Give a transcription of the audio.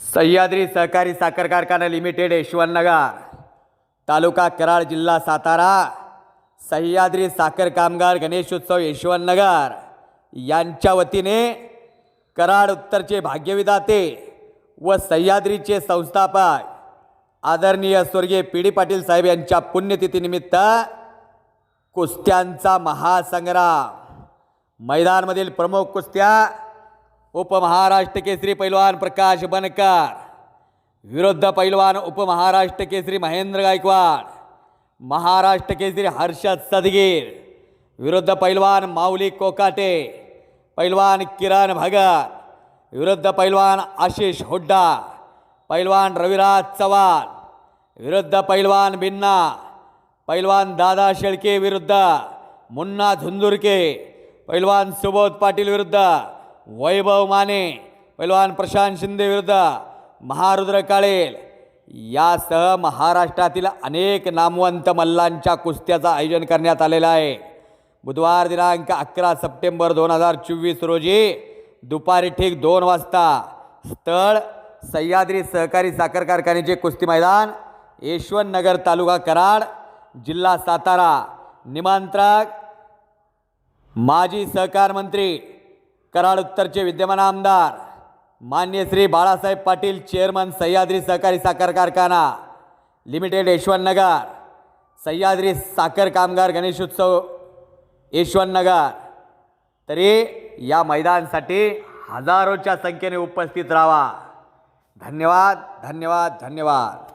सह्याद्री सहकारी साखर कारखाना लिमिटेड यशवंतनगर. तालुका कराड जिल्हा सातारा. सह्याद्री साखर कामगार गणेशोत्सव यशवंतनगर. यांच्या वतीने कराड उत्तरचे भाग्यविदाते व सह्याद्रीचे संस्थापक आदरणीय स्वर्गीय पी डी पाटील साहेब यांच्या पुण्यतिथीनिमित्त कुस्त्यांचा महासंग्राम. मैदानमधील प्रमुख कुस्त्या उपमहाराष्ट्र केसरी पैलवान प्रकाश बनकर विरुद्ध पैलवान उपमहाराष्ट्र केसरी महेंद्र गायकवाड महाराष्ट्र केसरी हर्षद सदगीर विरुद्ध पैलवान माऊली कोकाटे पैलवान किरण भगत विरुद्ध पैलवान आशिष हुड्डा पैलवान रविराज चव्हाण विरुद्ध पैलवान बिन्ना पैलवान दादा शेळके विरुद्ध मुन्ना झुंजुरके पैलवान सुबोध पाटील विरुद्ध वैभव माने पैलवान प्रशांत शिंदे विरुद्ध महारुद्र काळेल. यासह महाराष्ट्रातील अनेक नामवंत मल्लांच्या कुस्त्याचं आयोजन करण्यात आलेलं आहे. बुधवार दिनांक अकरा सप्टेंबर दोन हजार चोवीस रोजी दुपारी ठीक दोन वाजता स्थळ सह्याद्री सहकारी साखर कारखान्याचे कुस्ती मैदान यशवंतनगर तालुका कराड जिल्हा सातारा. निमंत्रक माजी सहकार मंत्री कराड उत्तरचे विद्यमान आमदार मान्य श्री बाळासाहेब पाटील चेअरमन सह्याद्री सहकारी साखर कारखाना लिमिटेड यशवंतनगर सह्याद्री साखर कामगार गणेशोत्सव यशवंतनगर तरी या मैदानासाठी हजारोच्या संख्येने उपस्थित राहा. धन्यवाद धन्यवाद धन्यवाद.